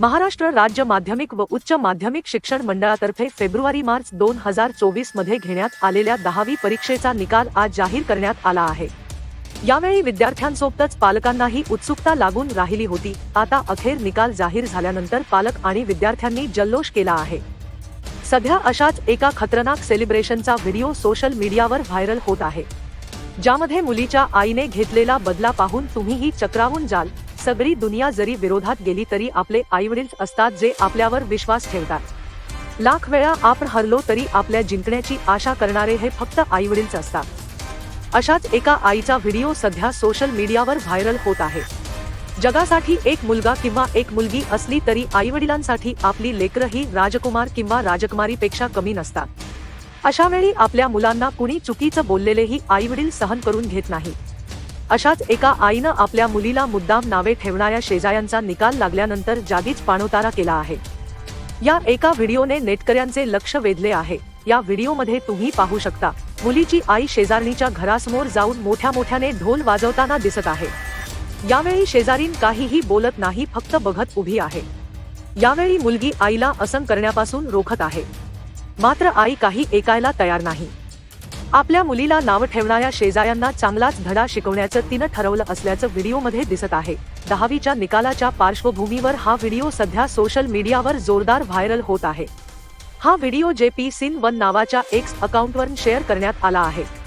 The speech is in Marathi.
महाराष्ट्र राज्य माध्यमिक व उच्च माध्यमिक शिक्षण मंडळातर्फे फेब्रुवारी मार्च दोन हजार चोवीसमध्ये घेण्यात आलेल्या दहावी परीक्षेचा निकाल आज जाहीर करण्यात आला आहे. यावेळी विद्यार्थ्यांसोबतच पालकांनाही उत्सुकता लागून राहिली होती. आता अखेर निकाल जाहीर झाल्यानंतर पालक आणि विद्यार्थ्यांनी जल्लोष केला आहे. सध्या अशाच एका खतरनाक सेलिब्रेशनचा व्हिडिओ सोशल मीडियावर व्हायरल होत आहे. ज्यामध्ये मुलीच्या आईने घेतलेला बदला पाहून तुम्हीही चक्रावून जाल. सगळी दुनिया जरी विरोधात गेली तरी आपले आईवडील असतात जे आपल्यावर विश्वास ठेवतात. लाख वेळा आपण हरलो तरी आपल्या जिंकण्याची आशा करणारे हे फक्त आईवडीलच असतात. अशाच एका आईचा व्हिडिओ सध्या सोशल मीडियावर व्हायरल होत आहे. जगासाठी एक मुलगा किंवा एक मुलगी असली तरी आईवडिलांसाठी आपली लेकरं ही राजकुमार किंवा राजकुमारीपेक्षा कमी नसतात. अशा वेळी आपल्या मुलांना कुणी चुकीचं बोललेलेही आईवडील सहन करून घेत नाही. अशाच एका आईनं आपल्या मुलीला मुद्दाम नावे ठेवणाऱ्या शेजाऱ्यांचा निकाल लागल्यानंतर जागीच पाणोतारा केला आहे. या एका व्हिडिओने नेटकऱ्यांचे लक्ष वेधले आहे. या व्हिडिओमध्ये तुम्ही पाहू शकता मुलीची आई शेजारणीच्या घरासमोर जाऊन मोठ्या मोठ्याने ढोल वाजवताना दिसत आहे. यावेळी शेजारीन काहीही बोलत नाही फक्त बघत उभी आहे. यावेळी मुलगी आईला असं करण्यापासून रोखत आहे. मात्र आई काही ऐकायला तयार नाही. आपल्या मुलीला नाव ठेवणाऱ्या शेजाऱ्यांना चांगलाच धडा शिकवण्याचं तिनं ठरवलं असल्याचं व्हिडिओमध्ये दिसत आहे. दहावीच्या निकालाच्या पार्श्वभूमीवर हा व्हिडिओ सध्या सोशल मीडियावर जोरदार व्हायरल होत आहे. हा video J P sin one नावाच्या एक्स अकाउंटवरून शेअर करण्यात आला आहे.